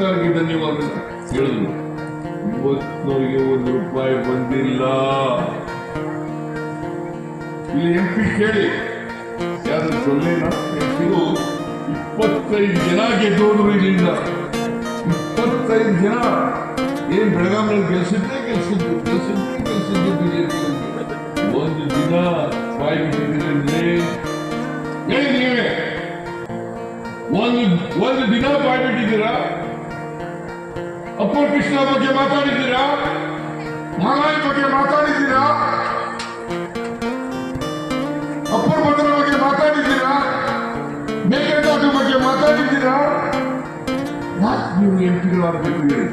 ಸರ್ಕಾರಕ್ಕೆ ಧನ್ಯವಾದ. ಹೇಳಿದ್ರು. ಇವತ್ತಿನವರಿಗೆ ಒಂದು ರೂಪಾಯಿ ಬಂದಿಲ್ಲ. ಇಲ್ಲಿ ಎಂ ಪಿ ಕೇಳಿ. ಯಾರು ಸೊಲ್ಲೇನ ಎಂಪಿಗೂ ಇಪ್ಪತ್ತೈದು ಜನ ಗೆದ್ದೋದ್ರು ಇಲ್ಲಿಂದ. ಇಪ್ಪತ್ತೈದು ಜನ ಏನ್ ಬೆಳಗಾವಿನಲ್ಲಿ ಗೆಲ್ಸಿದ್ದೆ ಗೆಲ್ಸಿದ್ದು ಗೆಲ್ಸಿದ್ದೆ ಗೆಲ್ಸಿದ್ದು ಬಿಜೆಪಿ ಒಂದು ದಿನ ಬಾಯಿ ಬಿಟ್ಟಿದ್ರೆ ಒಂದು ಒಂದು ದಿನ ಬಾಯಿ ಬಿಟ್ಟಿದ್ದೀರಾ? ಅಪ್ಪು ಕೃಷ್ಣ ಬಗ್ಗೆ ಮಾತಾಡಿದ್ದೀರಾ? ಮಹಾರಾಜ್ ಬಗ್ಗೆ ಮಾತಾಡಿದ್ದೀರಾ? ಅಪ್ಪು ಭದ್ರ ಬಗ್ಗೆ ಮಾತಾಡಿದ್ದೀರಾ? ಮೇಕೆದಾಟು ಬಗ್ಗೆ ಮಾತಾಡಿದ್ದೀರಾ? ಯಾಕೆ ನೀವು ಎಂಪಿಗಳಾಗಬೇಕು ಹೇಳಿ?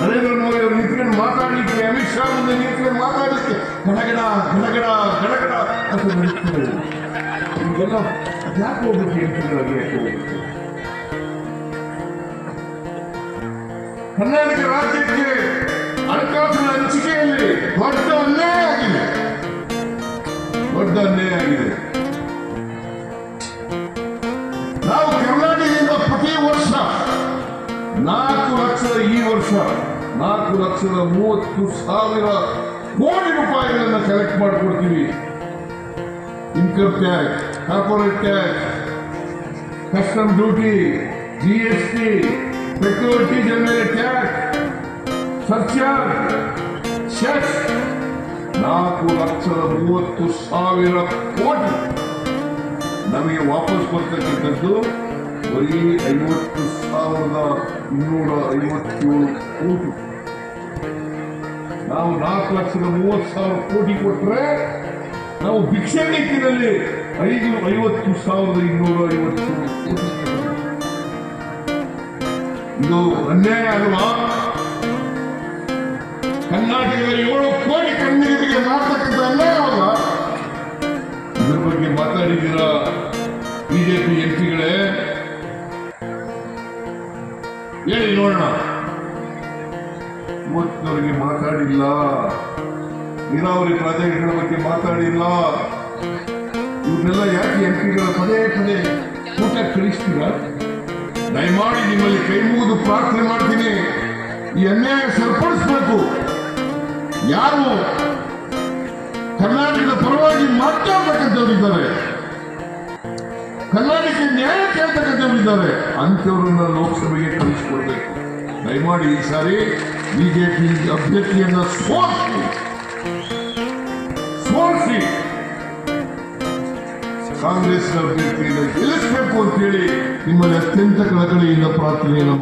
ನರೇಂದ್ರ ಮೋದಿ ಅವರು ನಿಂತ್ಕೊಂಡು ಮಾತಾಡಲಿಕ್ಕೆ, ಅಮಿತ್ ಶಾ ಮುಂದೆ ನಿಂತ್ಕೊಂಡು ಮಾತಾಡಲಿಕ್ಕೆ ಗಡಗಡ ಗಡಗಡ ಗಡಗಡ ಅಂತ ನಡೀತಾರೆ ಇದೆಲ್ಲ ಯಾಕೆ ಹೋಗುತ್ತೆ ಎಂಪಿಗಳಾಗಿ ಯಾಕೆ ಹೋಗ್ಬೇಕು? ಕರ್ನಾಟಕ ರಾಜ್ಯಕ್ಕೆ ಹಣಕಾಸಿನ ಹಂಚಿಕೆಯಲ್ಲಿ ದೊಡ್ಡ ಅನ್ಯಾಯ ಆಗಿದೆ. ದೊಡ್ಡ ಅನ್ಯಾಯ ಆಗಿದೆ. ನಾವು ಕರ್ನಾಟಕದಿಂದ ಪ್ರತಿ ವರ್ಷ ನಾಲ್ಕು ಲಕ್ಷದ ಈ ವರ್ಷ ನಾಲ್ಕು ಲಕ್ಷದ ಮೂವತ್ತು ಸಾವಿರ ಕೋಟಿ ರೂಪಾಯಿಗಳನ್ನು ಕಲೆಕ್ಟ್ ಮಾಡಿಕೊಡ್ತೀವಿ. Income tax corporate tax custom duty G S T diesel ಸತ್ಯ ಟ್ಯಾಕ್ಸ್ ಸರ್ಚಾರ್ಜ್ ನಾಲ್ಕು ಲಕ್ಷದ ಮೂವತ್ತು ಸಾವಿರ ಕೋಟಿ. ನಮಗೆ ವಾಪಸ್ ಬರ್ತಕ್ಕಂಥದ್ದು ಬರೀ ಐವತ್ತು ಸಾವಿರದ ಇನ್ನೂರ ಐವತ್ತೇಳು ಕೋಟಿ. ನಾವು ನಾಲ್ಕು ಲಕ್ಷದ ಮೂವತ್ತು ಸಾವಿರ ಕೋಟಿ ಕೊಟ್ಟರೆ ನಾವು ಭಿಕ್ಷೆ ನೀತಿನಲ್ಲಿ ಐದು ಐವತ್ತು ಸಾವಿರದ ಇನ್ನೂರ ಐವತ್ತೇಳು ಕೋಟಿ. ಇದು ಅನ್ಯಾಯ ಅಲ್ವಾ ಕರ್ನಾಟಕದ ಏಳು ಕೋಟಿ ಕನ್ನಡಿಗರಿಗೆ ಮಾಡ್ತಕ್ಕಂಥ ಅಲ್ವಾ ಇದ್ರ ಬಗ್ಗೆ ಮಾತಾಡಿದ್ದೀರಾ ಬಿಜೆಪಿ ಎಂ ಹೇಳಿ ನೋಡೋಣ. ಇವತ್ತಿನವರೆಗೆ ಮಾತಾಡಿಲ್ಲ. ನೀರಾವರಿ ಪ್ರಾಜೆಕ್ಟ್ಗಳ ಬಗ್ಗೆ ಮಾತಾಡಿಲ್ಲ. ಇವನ್ನೆಲ್ಲ ಯಾಕೆ ಎಂ ಪಿಗಳ ಪದೇ ಪದೇ ಊಟ ಕಳಿಸ್ತೀರಾ? ದಯಮಾಡಿ ನಿಮ್ಮಲ್ಲಿ ಕೈ ಪ್ರಾರ್ಥನೆ ಮಾಡ್ತೀನಿ. ಈ ಅನ್ಯಾಯ ಸರಿಪಡಿಸಬೇಕು. ಯಾರು ಕರ್ನಾಟಕದ ಪರವಾಗಿ ಮಾತಾಡ್ತಕ್ಕಂಥವ್ರಿದ್ದಾರೆ ಕರ್ನಾಟಕಕ್ಕೆ ನ್ಯಾಯ ಕೇಳ್ತಕ್ಕಂಥವ್ರಿದ್ದಾರೆ ಅಂಥವ್ರನ್ನ ಲೋಕಸಭೆಗೆ ಕಳಿಸ್ಕೊಡ್ಬೇಕು. ದಯಮಾಡಿ ಈ ಸಾರಿ ಬಿಜೆಪಿ ಅಭ್ಯರ್ಥಿಯನ್ನ ಸೋಲಿಸಿ. ಸೋಲಿಸಿ. ಕಾಂಗ್ರೆಸ್ ಅಭ್ಯರ್ಥಿಯನ್ನು ಗೆಲ್ಲಿಸಬೇಕು ಅಂತೇಳಿ ನಿಮ್ಮಲ್ಲಿ ಅತ್ಯಂತ ಕಳಕಳಿಯಿಂದ ಪ್ರಾರ್ಥನೆಯನ್ನು